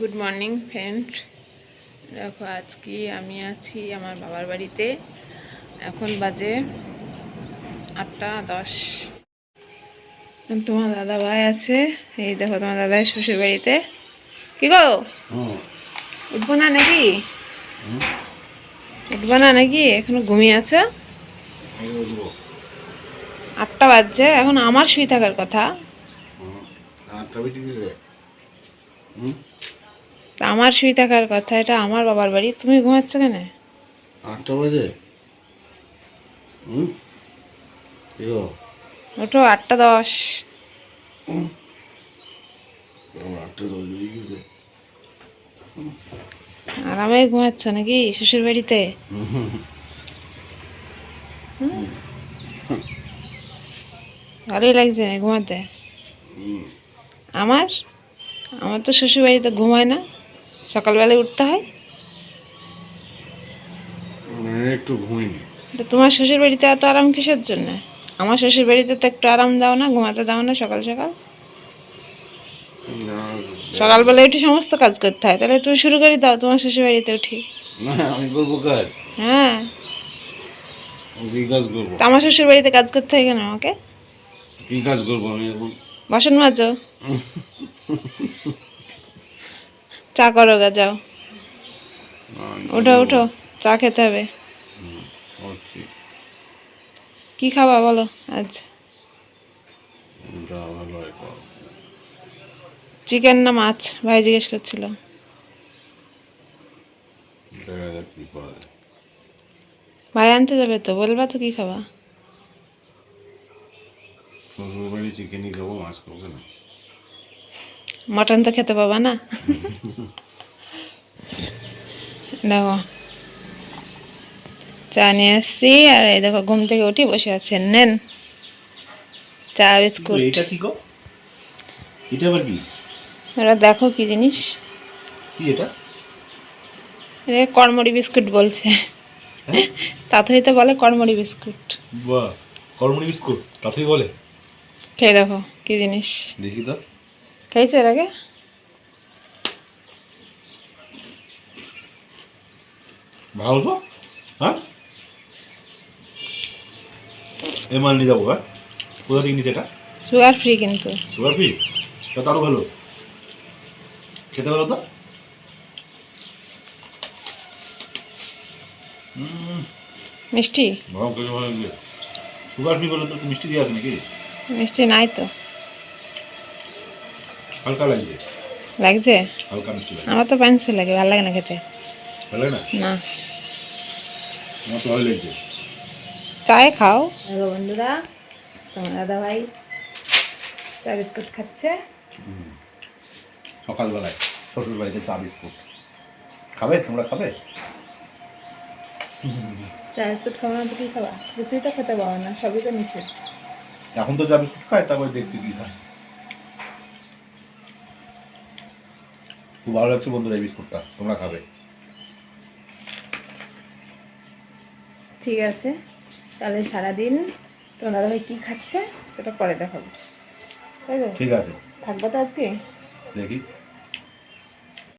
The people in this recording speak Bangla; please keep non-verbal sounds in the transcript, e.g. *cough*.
গুড মর্নিং ফ্রেন্ড দেখো আজকে আমি আছি আমার বাবার বাড়িতে। এখন বাজে আটটা দশ। তোমার দাদা ভাই আছে। এই দেখো তোমার দাদা শ্বশুর বাড়িতে। কি গো? উঠবো না নাকি? উঠবো না নাকি? এখনও ঘুমিয়ে আছো? আটটা বাজছে এখন আমার শুয়ে থাকার কথা। তা আমার শুয়ে থাকার কথা এটা আমার বাবার বাড়ি। তুমি ঘুমাচ্ছ কেন? আটটা বাজে? ওঠো আটটা দশ। আরামে ঘুমাচ্ছ নাকি শ্বশুর বাড়িতে? ভালোই লাগছে ঘুমাতে। আমার? আমার তো শ্বশুর বাড়িতে ঘুমায় না। সকালবেলায় উঠতে হয়? একটু ঘুমিনি তো তোমার শ্বশুর বাড়িতে এত আরাম কিসের জন্য? আমার শ্বশুর বাড়িতে তো একটু আরাম দাও না ঘুমাতে দাও না সকাল সকাল। সকালবেলা উঠে সমস্ত কাজ করতে হয় তাহলে তুমি শুরু করে দাও তোমার শ্বশুর বাড়িতে উঠি। না আমি করব কাজ। হ্যাঁ। কাজ করব? আমার শ্বশুর বাড়িতে কাজ করতে হয় কেন আমাকে? কি কাজ করব আমি এখন? বাসন মাজো। *laughs* চা করো গা যাও। উঠো উঠো চা খেতে হবে। কি খাবা বলো আজ। চিকেন না মাছ? ভাই জিজ্ঞেস করছিল। ভাই আনতে যাবে তো বলবা তো কি খাবা? শ্বশুর বাড়ি চিকেনই খাব মাছ খাব না? মটন তো খেতে পাবা না? দেখো। চা নিয়ে আসছি আর এই দেখো ঘুম থেকে উঠি বসে আছেন নেন চা বিস্কুট। এটা কি গো? এটা আবার কি? ওরা দেখো কি জিনিস। কি এটা? এ কর্মরি বিস্কুট বলছে। তাতেই তো বলে কর্মরি বিস্কুট। বাহ কর্মনি বিস্কুট তাতেই বলে। খেয়ে দেখো কি জিনিস। দেখি তো। খেয়েছে এর আগে? ভালো তো? হ্যাঁ? এ মাল নিয়ে যাব হ্যাঁ? কোথা থেকে নিচ্ছে এটা? সুগার ফ্রি কিন্তু। সুগার ফ্রি তা তো আরও ভালো। খেতে ভালো তো? হুম মিষ্টি? সুগার ফ্রি বলে তো মিষ্টি দিয়ে আছে নাকি? মিষ্টি নাই তো। হালকা লাগছে? লাগছে? হালকা মিষ্টি আমার তো লাগে ভালো লাগে না খেতে। ভালো লাগে না? না। আমার তো ভালো লাগছে। চায় খাও। দেখো বন্ধুরা তোমার দাদা ভাই চা বিস্কুট খাচ্ছে। সকালবেলায় শ্বশুর বাড়িতে চা বিস্কুট। খাবে? তোমরা খাবে? চা বিস্কুট খাব না তো কি খাবা। কিছুই তো খেতে পাবো না সবই তো নিষেধ। এখন তো চা বিস্কুট খায় তারপরে দেখছি কি খায়। খুব ভালো লাগছে বন্ধুরা এই বিস্কুটটা। তোমরা খাবে। ঠিক আছে। তাহলে সারাদিন তোমার দাদা ভাই কী খাচ্ছে সেটা পরে দেখাবো। তাই তো? ঠিক আছে। থাকব তো আজকে? দেখি।